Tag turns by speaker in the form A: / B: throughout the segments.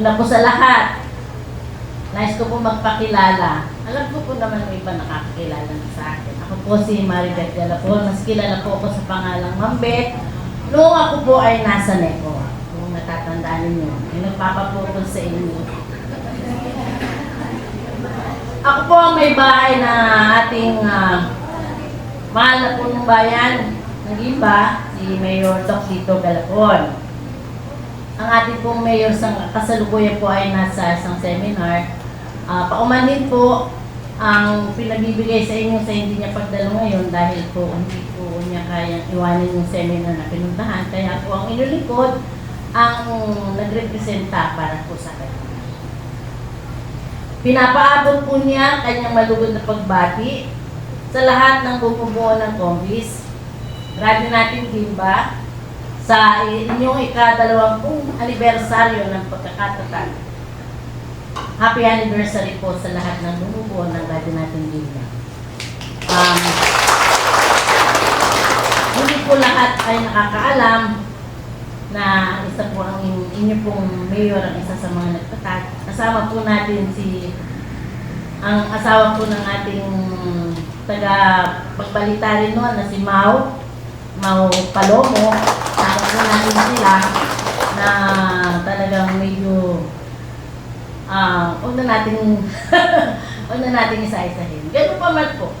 A: Una po sa lahat, nais ko po magpakilala. Alam ko po naman may iba nakakakilala na sa akin. Ako po si Maribeth de la Pol. Mas kilala po ako sa pangalang Mambet. Noong ako po ay nasa NECO. Kung natatandaan ninyo. Yung nagpapapukol sa inyo. Ako po ang may bahay na ating ah, mahal na punong bayan ng Gimba, si Mayor Doc Tito Galapon. Ang ating pong mayor sa kasalukuyan po ay nasa isang seminar. Ah, paumanhin po ang pinabibigay sa inyo sa hindi niya pagdalo ngayon dahil po hindi po niya kayang iwanan yung seminar na pinuntahan. Kaya po ang inulikod ang nagrepresenta para po sa kanya. Pinapaabot po niya ang kanyang malugod na pagbati sa lahat ng bumubuo ng Congress. Radyo natin Gimba sa inyong ikadalawampung anibersaryo ng pagkakatatag. Happy anniversary po sa lahat ng bumubuo ng radyo natin Gimba. Um, hindi po lahat ay nakakaalam na isa po ang in- inyo pong mayor ang isa sa mga nagtatag. Kasama po natin si ang asawa po ng ating taga pagbalita rin noon na si Mau, Mau Palomo. Natin sila na talagang medyo ah huwag na natin huwag na natin isa-isahin. Ganun pa man po.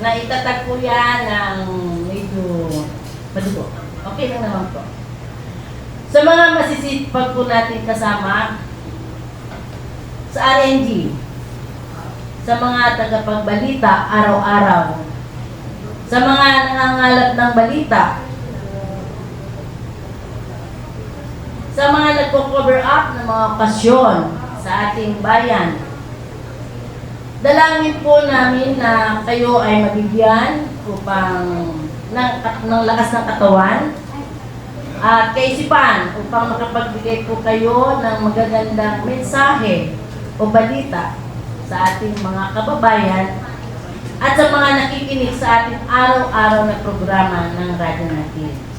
A: Na itatag po yan ng medyo madugo. Okay lang naman po. Sa mga masisipag po natin kasama sa RNG, sa mga tagapagbalita araw-araw, sa mga nangangalap ng balita, sa mga nagko-cover up ng mga okasyon sa ating bayan. Dalangin po namin na kayo ay mabigyan upang ng, ng lakas ng katawan at kaisipan upang makapagbigay po kayo ng magagandang mensahe o balita sa ating mga kababayan at sa mga nakikinig sa ating araw-araw na programa ng radyo natin.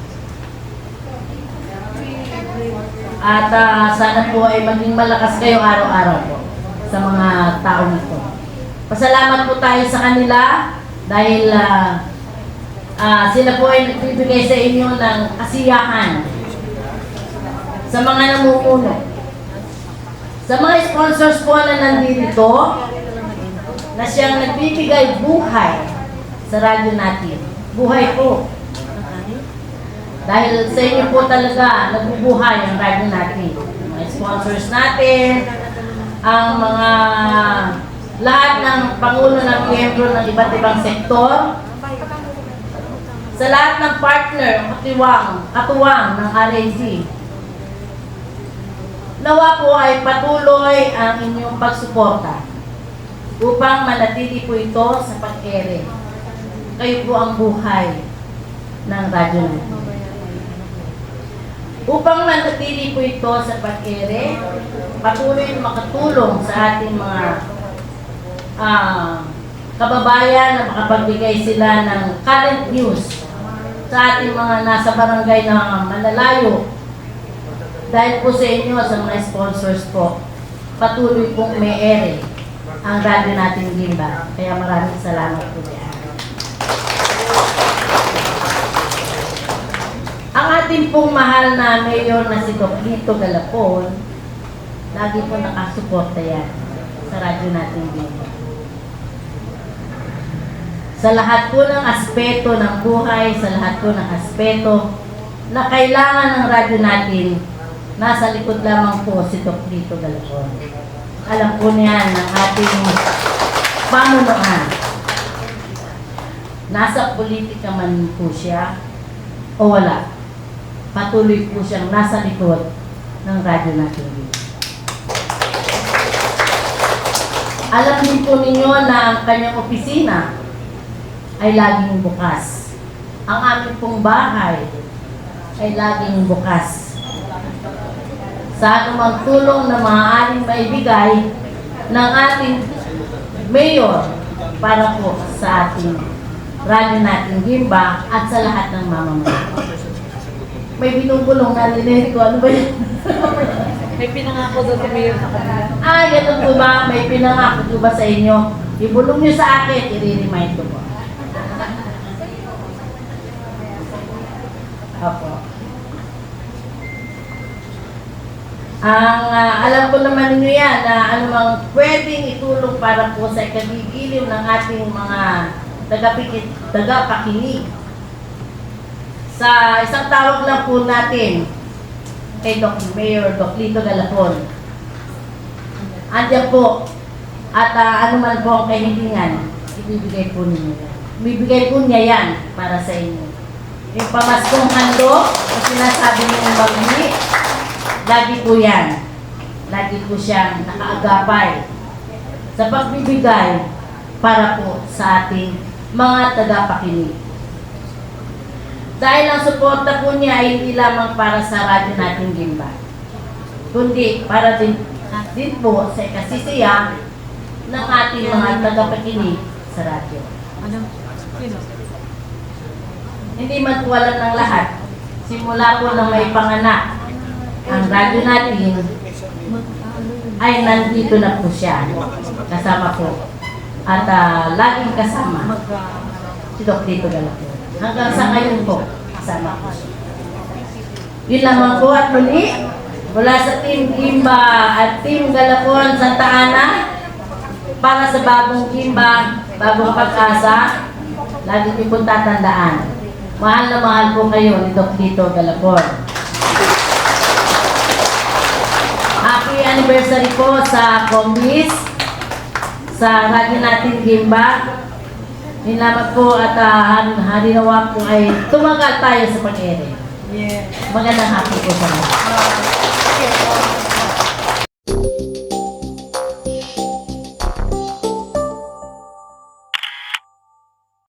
A: At ah, sana po ay maging malakas kayo araw-araw po sa mga taong ito. Pasalamat po tayo sa kanila dahil ah, ah, sila po ay nagbibigay sa inyo ng kasiyahan sa mga namumuno. Sa mga sponsors po na nandito, na siyang nagbibigay buhay sa radyo natin. Buhay po. Dahil sa inyo po talaga nagbubuhay ang radyo natin. Mga sponsors natin, ang mga lahat ng pangulo ng miyembro ng iba't ibang sektor, sa lahat ng partner, katiwang, katuwang ng RNG, nawa po ay patuloy ang inyong pagsuporta upang manatili po ito sa pag-ere. Kayo po ang buhay ng radyo natin. Upang manatili po ito sa pag-ere, patuloy na makatulong sa ating mga ah, kababayan na makapagbigay sila ng current news sa ating mga nasa barangay na malalayo. Dahil po sa inyo, sa mga sponsors po, patuloy pong may ere ang radyo natin Gimba. Kaya maraming salamat po diyan. Ang ating pong mahal na mayor na si Doc Lito Galapon, lagi po nakasuporta yan sa radyo natin Gimba. Sa lahat po ng aspeto ng buhay, sa lahat po ng aspeto na kailangan ng radyo natin, nasa likod lamang po si Doc Lito Galapon. Alam po niyan ng ating pamunuan. Nasa politika man po siya o wala. Patuloy po siyang nasa likod ng radyo natin. Alam din po ninyo na ang kanyang opisina ay laging bukas. Ang aming pong bahay ay laging bukas sa anumang tulong na maaaring maibigay ng ating mayor para po sa ating radyo nating Gimba at sa lahat ng mamamayan. May binubulong na linig ko. Ano ba yun?
B: May pinangako daw si Mayor sa kanila.
A: Ah, ganun po ba? May pinangako po ba sa inyo? Ibulong nyo sa akin, i-remind ko po. Opo. Ang ah, alam ko naman ninyo yan na anumang pwedeng itulong para po sa ikagigiliw ng ating mga tagapikit, tagapakinig. Sa isang tawag lang po natin kay Doc Mayor Doc Lito Galapon. Andiyan po. At ah, ano man po ang kahilingan, ibibigay po ninyo yan. Ibibigay po niya yan para sa inyo. Yung pamaskong hando, ang sinasabi niyo magni, lagi po yan. Lagi po siyang nakaagapay sa pagbibigay para po sa ating mga tagapakinig. Dahil ang suporta po niya ay hindi lamang para sa radyo natin Gimba, kundi para din, din po sa ikasisiya ng ating mga tagapakinig sa radyo.
B: Ano? Sino?
A: Hindi man po alam ng lahat. Simula po nang may panganak, ang radyo natin ay nandito na po siya. Kasama po. At ah, laging kasama si Doc Tito Galapon. Hanggang sa ngayon po, kasama po siya. Yun lamang po at muli, mula sa Team Kimba at Team Galapon Santa Ana, para sa bagong Kimba, bagong pag-asa, lagi niyo pong tatandaan. Mahal na mahal po kayo ni Doc Tito Galapon. Happy anniversary po sa Combis, sa radyo natin Gimba. Lamang po at uh, harinawa po ay tumagal tayo sa pag-ere.
B: Yeah.
A: Magandang hapon po sa mga.
B: Okay.